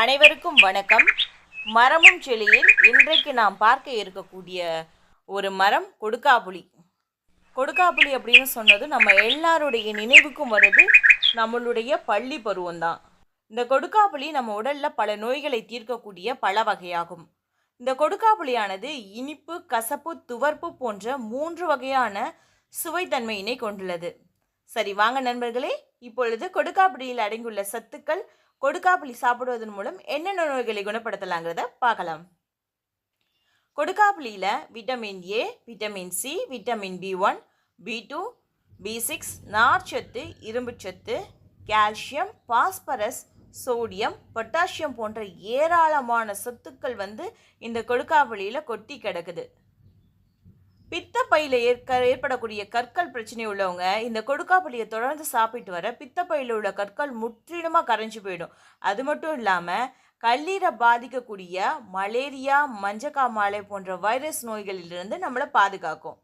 அனைவருக்கும் வணக்கம். மரமும் செடியில் இன்றைக்கு நாம் பார்க்க இருக்கக்கூடிய ஒரு மரம் கொடுக்காப்புளி கொடுக்காப்புளி அப்படின்னு சொன்னது நம்ம எல்லாருடைய நினைவுக்கும் வருது நம்மளுடைய பள்ளி பருவம்தான். இந்த கொடுக்காப்புளி நம்ம உடலில் பல நோய்களை தீர்க்கக்கூடிய பல வகையாகும். இந்த கொடுக்காப்புளியானது இனிப்பு கசப்பு துவர்ப்பு போன்ற மூன்று வகையான சுவைத்தன்மையினை கொண்டுள்ளது. சரி வாங்க நண்பர்களே இப்பொழுது கொடுக்காப்புளியில் அடங்கியுள்ள சத்துக்கள் கொடுக்காப்புளி சாப்பிடுவதன் மூலம் என்னென்ன நோய்களை குணப்படுத்தலாங்கிறத பார்க்கலாம். கொடுக்காப்புளியில் vitamin A vitamin C vitamin B one B two B six நார்ச்சத்து இரும்புச்சத்து கால்சியம் பாஸ்பரஸ் சோடியம் பொட்டாசியம் போன்ற ஏராளமான சத்துக்கள் வந்து இந்த கொடுக்காப்புளியில் கொட்டி கிடக்குது. பித்தப்பையில் ஏற்க ஏற்படக்கூடிய கற்கள் பிரச்சனை உள்ளவங்க இந்த கொடுக்காப்புளியை தொடர்ந்து சாப்பிட்டு வர பித்தப்பையில் உள்ள கற்கள் முற்றிலுமாக கரைஞ்சு போயிடும். அது மட்டும் இல்லாமல் கல்லீரை பாதிக்கக்கூடிய மலேரியா மஞ்சக்காமாலை போன்ற வைரஸ் நோய்களிலிருந்து நம்மளை பாதுகாக்கும்.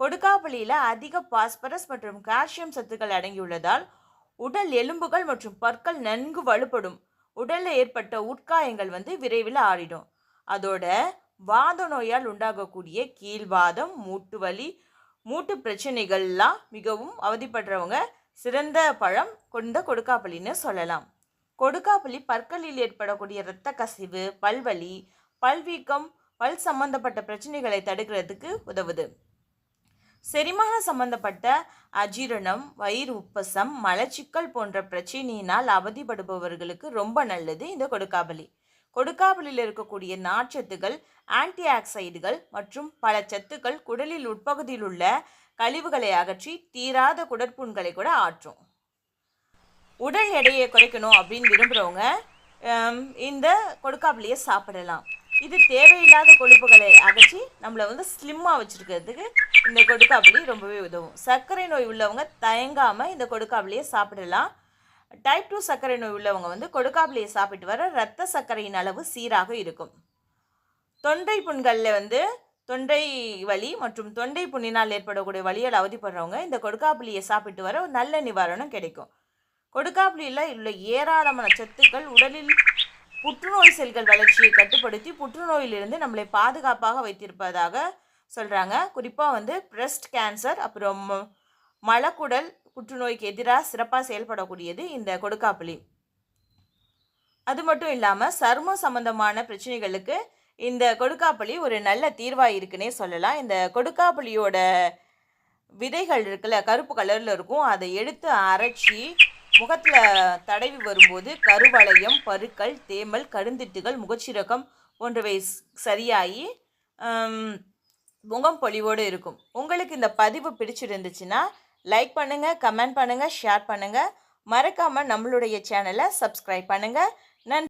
கொடுக்காப்புளியில் அதிக பாஸ்பரஸ் மற்றும் கால்சியம் சத்துக்கள் அடங்கியுள்ளதால் உடல் எலும்புகள் மற்றும் பற்கள் நன்கு வலுப்படும். உடலில் ஏற்பட்ட உட்காயங்கள் வந்து விரைவில் ஆறிடும். அதோட வாத நோயால் உண்டாகக்கூடிய கீழ்வாதம் மூட்டு வலி மூட்டு பிரச்சனைகள்லாம் மிகவும் அவதிப்படுறவங்க சிறந்த பழம் கொண்ட கொடுக்காப்பள்ளின்னு சொல்லலாம். கொடுக்காப்பள்ளி பற்களில் ஏற்படக்கூடிய இரத்த கசிவு பல்வலி பல்வீக்கம் பல் சம்பந்தப்பட்ட பிரச்சனைகளை தடுக்கிறதுக்கு உதவுது. செரிமானம் சம்பந்தப்பட்ட அஜீரணம் வயிறு உப்பசம் மலச்சிக்கல் போன்ற பிரச்சனையினால் அவதிப்படுபவர்களுக்கு ரொம்ப நல்லது இந்த கொடுக்காபலி கொடுக்காபலியில் இருக்கக்கூடிய நார்ச்சத்துகள் ஆன்டி ஆக்சைடுகள் மற்றும் பல சத்துக்கள் குடலில் உட்பகுதியில் உள்ள கழிவுகளை அகற்றி தீராத குடற்புண்களை கூட ஆற்றும். உடல் எடையை குறைக்கணும் அப்படின்னு விரும்புகிறவங்க இந்த கொடுக்காப்பிலையை சாப்பிடலாம். இது தேவையில்லாத கொழுப்புகளை அகற்றி நம்மளை வந்து ஸ்லிம்மாக வச்சுருக்கிறதுக்கு இந்த கொடுக்காப்பிலி ரொம்பவே உதவும். சர்க்கரை நோய் உள்ளவங்க தயங்காமல் இந்த கொடுக்காப்பிலையை சாப்பிடலாம். டைப் டூ சர்க்கரை நோய் உள்ளவங்க வந்து கொடுக்காப்புளியை சாப்பிட்டு வர ரத்த சர்க்கரையின் அளவு சீராக இருக்கும். தொண்டை புண்களில் வந்து தொண்டை வலி மற்றும் தொண்டை புண்ணினால் ஏற்படக்கூடிய வலியால் அவதிப்படுறவங்க இந்த கொடுக்காப்புளியை சாப்பிட்டு வர ஒரு நல்ல நிவாரணம் கிடைக்கும். கொடுக்காப்புளியில் உள்ள ஏராளமான சத்துக்கள் உடலில் புற்றுநோய் செல்கள் வளர்ச்சியை கட்டுப்படுத்தி புற்றுநோயிலிருந்து நம்மளை பாதுகாப்பாக வைத்திருப்பதாக சொல்கிறாங்க குறிப்பாக வந்து பிரஸ்ட் கேன்சர் அப்புறம் ம- மலக்குடல் புற்றுநோய்க்கு எதிராக சிறப்பாக செயல்படக்கூடியது இந்த கொடுக்காப்புளி அது மட்டும் இல்லாமல் சருமம் சம்பந்தமான பிரச்சனைகளுக்கு இந்த கொடுக்காப்புளி ஒரு நல்ல தீர்வாக இருக்குன்னே சொல்லலாம். இந்த கொடுக்காப்புளியோட விதைகள் இருக்குல்ல கருப்பு கலரில் இருக்கும். அதை எடுத்து அரைச்சி முகத்தில் தடவி வரும்போது கருவளையம் பருக்கள் தேமல் கருந்திட்டுகள் முகச்சிரக்கம் போன்றவை சரியாகி முகம் பொலிவோடு இருக்கும். உங்களுக்கு இந்த பதிவு பிடிச்சிருந்துச்சுன்னா லைக் பண்ணுங்கள் கமெண்ட் பண்ணுங்கள் ஷேர் பண்ணுங்கள் மறக்காமல் நம்மளுடைய சேனலை சப்ஸ்கிரைப் பண்ணுங்கள் நன்றி.